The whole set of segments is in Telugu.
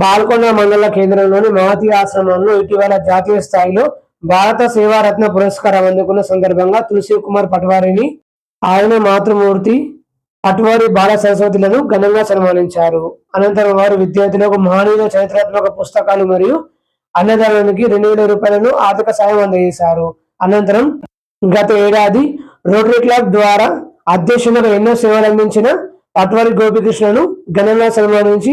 బాల్కొండ మండల కేంద్రంలోని మహతి ఆశ్రమంలో ఇటీవల జాతీయ స్థాయిలో భారత సేవారత్న పురస్కారం అందుకున్న సందర్భంగా తులసి కుమార్ పట్వారిని ఆయన మాతృమూర్తి పట్వారి బాల సరస్వతులను ఘనంగా సన్మానించారు. అనంతరం వారు విద్యార్థులకు మహనీయుల చరిత్రాత్మక పుస్తకాలు మరియు అన్నదానానికి రెండు వేల రూపాయలను ఆర్థిక సాయం అందజేశారు. అనంతరం గత ఏడాది రోటరీ క్లబ్ ద్వారా అధ్యక్షులకు ఎన్నో సేవలు అందించిన పట్వారి గోపికృష్ణను ఘనంగా సన్మానించి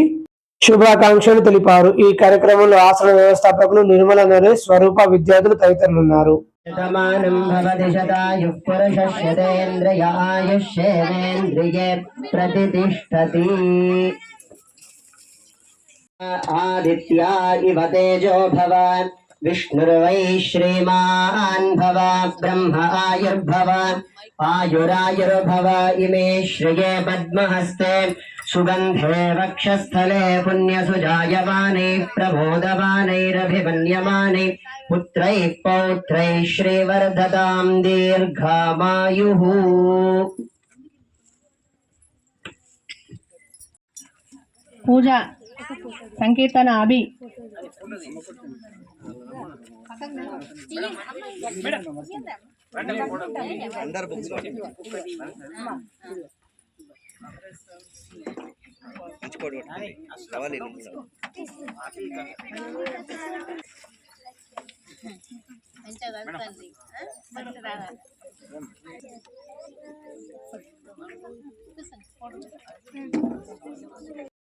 శుభాకాంక్షలు తెలిపారు. ఈ కార్యక్రమంలో ఆశ్రమ వ్యవస్థాపకులు నిర్మల నరేష్ స్వరూప విద్యార్థులు తదితరులు ఉన్నారు శతమానం భవతి శతాయుః పురుషస్యతేంద్రియ ఆయుష్యేంద్రియే ప్రతిష్టతి ఆదిత్యా ఇవ తేజో विष्णुर्वै श्रीमान् भव, ब्रह्म आयुर्भव, आयुरायुर्भव, इमे श्रिये पद्महस्ते, सुगन्धे वक्षस्थले पुण्यसुजायमाने, प्रबोधमानैरभिमन्यमाने, पुत्रैः पौत्रैः श्रीवर्धताम् दीर्घामायुः। पूजा, संकीर्तन अभी సంకీర్తన అభి మంచిగా కలుపుతండి మంచిగా కూర్చోండి